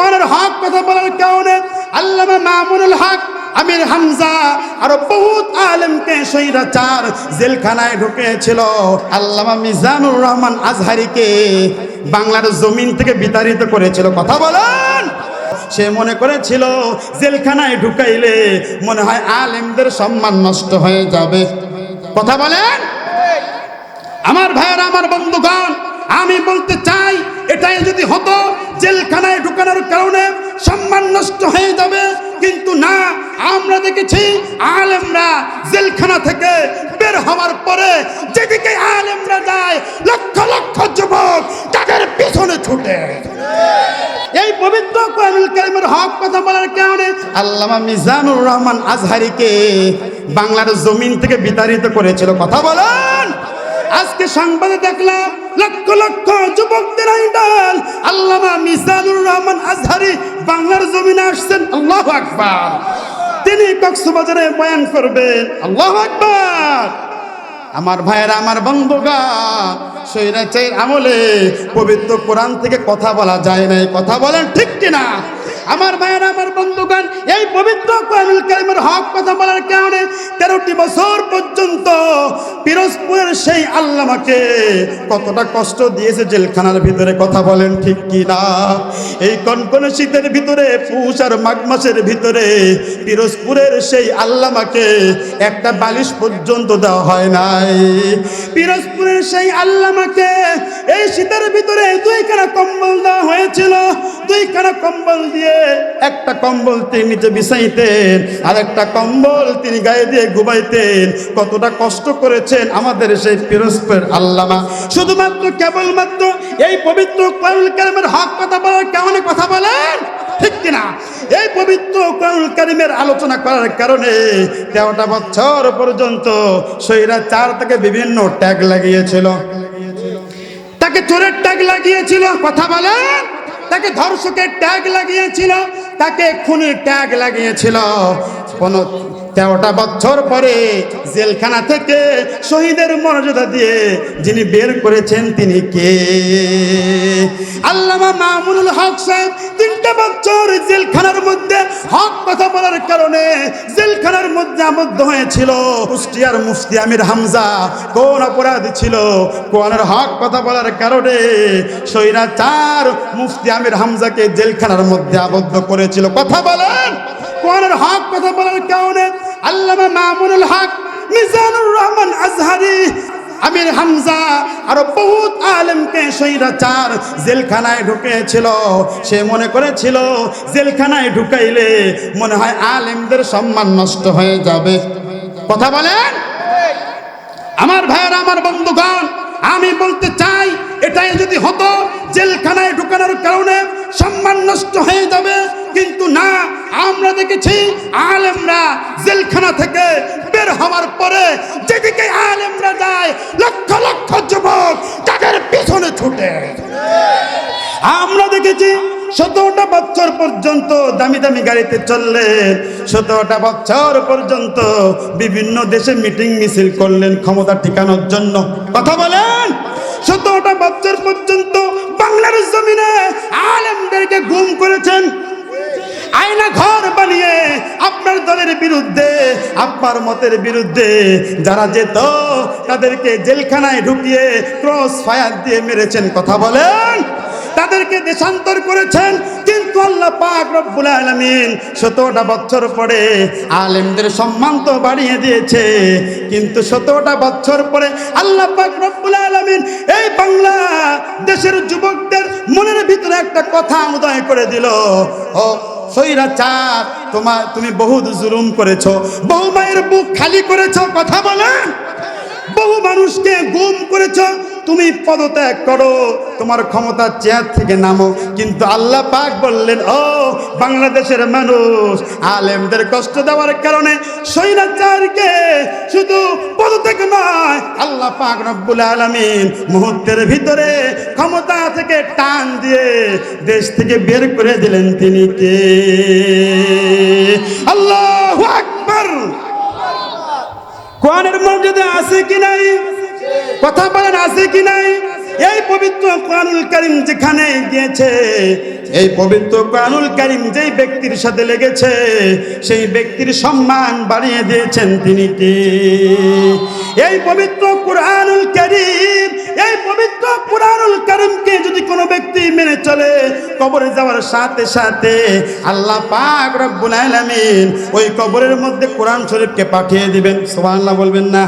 কোরআনের হক কথা বলার কারণে আল্লামা মামুনুল হক, আমির হামজা আরও বহুত আলেমকে সৈরাচার জেলখানায় ঢুকেছিল। আল্লামা মিজানুর রহমান আজহারিকে বাংলার জমিন থেকে বিতাড়িত করেছিল। কথা বলেন! সে মনে করেছিল, জেলখানায় ঢুকাইলে মনে হয় আলেমদের সম্মান নষ্ট হয়ে যাবে। কথা বলেন! আমার ভাইয়ের, আমার বন্ধুগণ, আমি বলতে চাই, এটাই যদি হতো জেলখানায় ঢুকানোর কারণে সম্মান নষ্ট হয়ে যাবে। কিন্তু না, আমরা দেখেছি আলেমরা জেলখানা থেকে বের হওয়ার পরে যেদিকে আলেমরা যায়, লক্ষ লক্ষ যুবক তাদের পেছনে ছুটে। এই পবিত্র কোরআনুল কারিমের হক কথা বলার কারণে আল্লামা মিজানুর রহমান আজহারিকে বাংলার জমিন থেকে বিতাড়িত করেছিল। কথা বলেন! আজকে সংবাদে দেখলাম লক্ষ লক্ষ যুবকদের আইডাল। আল্লামা মিজানুর রহমান আজহারি বাংলার জমিনে আসছেন। আল্লাহ আকবার। তিনি কক্সবাজারে বয়ান করবেন। আল্লাহ আকবার। আমার ভাইয়েরা, আমার বন্ধুগা সৈরাচের আমলে পবিত্র কোরআন থেকে কথা বলা যায় নাই। কথা বলেন ঠিক কিনা? আমার ভাইয়েরা, আমার বন্ধুগান এই পবিত্র কোরআনুল কারিমের হক কথা বলার কারণে তেরোটি বছর পর্যন্ত পিরোজপুরের সেই আল্লামাকে কতটা কষ্ট দিয়েছে জেলখানার ভিতরে কথা বলেন ঠিক কি না এই কনকনে শীতের ভিতরে, পুষ আর মাঘ মাসের ভিতরে পিরোজপুরের সেই আল্লামাকে একটা বালিশ পর্যন্ত দেওয়া হয় নাই। পিরোজপুরের সেই আল্লামাকে এই শীতের ভিতরে দুইখানা কম্বল দেওয়া হয়েছিল। দুইখানা কম্বল দিয়ে একটা কম্বল তিনি নিচে বিছাইতেন আর একটা কম্বল তিনি গায়ে দিয়ে ঘুমাইতেন। কতটা কষ্ট করেছেন আমাদের সেই পিরোজপুরের আল্লামা। শুধুমাত্র কেবলমাত্র এই পবিত্র কারিমের হক কথা বলার কেমন কথা বলেন? ঠিক কিনা? এই পবিত্র কোরআনুল কারিমের আলোচনা করার কারণে তেরোটা বছর পর্যন্ত সৈরা চার থেকে বিভিন্ন ট্যাগ লাগিয়েছিল। তাকে চোরের ট্যাগ লাগিয়েছিল। কথা বলে তাকে ধর্ষকের ট্যাগ লাগিয়েছিল। তাকে খুনির ট্যাগ লাগিয়েছিল। কোন তেরোটা বছর পরে জেলখানা থেকে শহীদের মর্যাদা দিয়ে যিনি বের করেছেন তিনি কে? আল্লামা মামুনুল হক সাহেব তিনটা বছর জেলখানার মধ্যে হক কথা বলার কারণে জেলখানার মধ্যে আবদ্ধ হয়েছিল। কুষ্টিয়ার মুফতি আমির হামজা কোন অপরাধ ছিল? কোরআনের হক কথা বলার কারণে সৈরাচার মুফতি আমির হামজাকে জেলখানার মধ্যে আবদ্ধ করেছিল। কথা বলেন! কোরআনের হক কথা বলার কারণে আল্লামা মামুনুল হক মিজানুর রহমান আজহারি, আমির হামজা আরও বহুত আলেমকে সৈরাচার জেলখানায় ঢুকেছিল। সে মনে করেছিল, জেলখানায় ঢুকাইলে মনে হয় আলেমদের সম্মান নষ্ট হয়ে যাবে। কথা বলেন? আমার ভাইয়েরা, আমার বন্ধুগণ, আমি বলতে চাই, এটাই যদি হতো, জেলখানায় ঢুকানোর কারণে সম্মান নষ্ট হয়ে যাবে, কিন্তু না আমরা দেখেছি আলেমরা জেলখানা থেকে বের হওয়ার পরে যেদিকে আলেমরা যায়, লক্ষ লক্ষ যুবক তাদের পিছনে ছুটে। আমরা দেখেছি সতেরোটা বছর পর্যন্ত দামি দামি গাড়িতে চললেন সতেরোটা বছর পর্যন্ত বিভিন্ন দেশে মিটিং মিছিল করলেন ক্ষমতা টিকানোর জন্য। কথা বলেন? সতেরোটা বছর পর্যন্ত বাংলার জমিনে আলেমদেরকে গুম করেছেন। আয়না ঘর বানিয়ে আপনার দলের বিরুদ্ধে, আপনার মতের বিরুদ্ধে যারা যেত, তাদেরকে জেলখানায় ঢুকিয়ে ক্রস ফায়ার দিয়ে মেরেছেন। কথা বলেন? তাদেরকে দেশান্তর করেছেন। কিন্তু আল্লাহ পাক রব্বুল আলামিন সতেরোটা বছর পরে আলেমদের সম্মান তো বাড়িয়ে দিয়েছে। কিন্তু সতেরোটা বছর পরে আল্লাহ পাক রব্বুল আলামিন এই বাংলা দেশের যুবকদের মনের ভিতরে একটা কথা উদয় করে দিল। ও তোমার তুমি বহুত জুলুম করেছ। বৌমায়ের মায়ের বুক খালি করেছ কথা বলেন। মানুষকে গুম করেছ, তুমি পদত্যাগ করো। তোমার ক্ষমতার চেয়ার থেকে নামো। কিন্তু আল্লাহ পাক বললেন, ও বাংলাদেশের মানুষ, আলেমদের কষ্ট দেওয়ার কারণে সৈরাচারকে শুধু পদত্যাগ নয়, আল্লাহ পাক রব্বুল আলমিন মুহূর্তের ভিতরে ক্ষমতা থেকে টান দিয়ে দেশ থেকে বের করে দিলেন। তিনি কে? আল্লাহ আকবার! কোরআনের মর্যাদা আছে কি নাই? কথা বলেন আছে কি নাই? এই পবিত্র কোরআনুল করিম যেখানে গিয়েছে, এই পবিত্র কোরআনুল করিম যেই ব্যক্তির সাথে লেগেছে, সেই ব্যক্তির সম্মান বাড়িয়ে দিয়েছেন তিনি কে? এই পবিত্র কোরআনুল করিম, এই পবিত্র কোরআনুল করিমকে যদি কোনো ব্যক্তি মেনে চলে, কবরে যাওয়ার সাথে সাথে আল্লাহ পাক রব্বুল আলামিন ওই কবরের মধ্যে কোরআন শরীফকে পাঠিয়ে দিবেন। সুবহানাল্লাহ বলবেন না।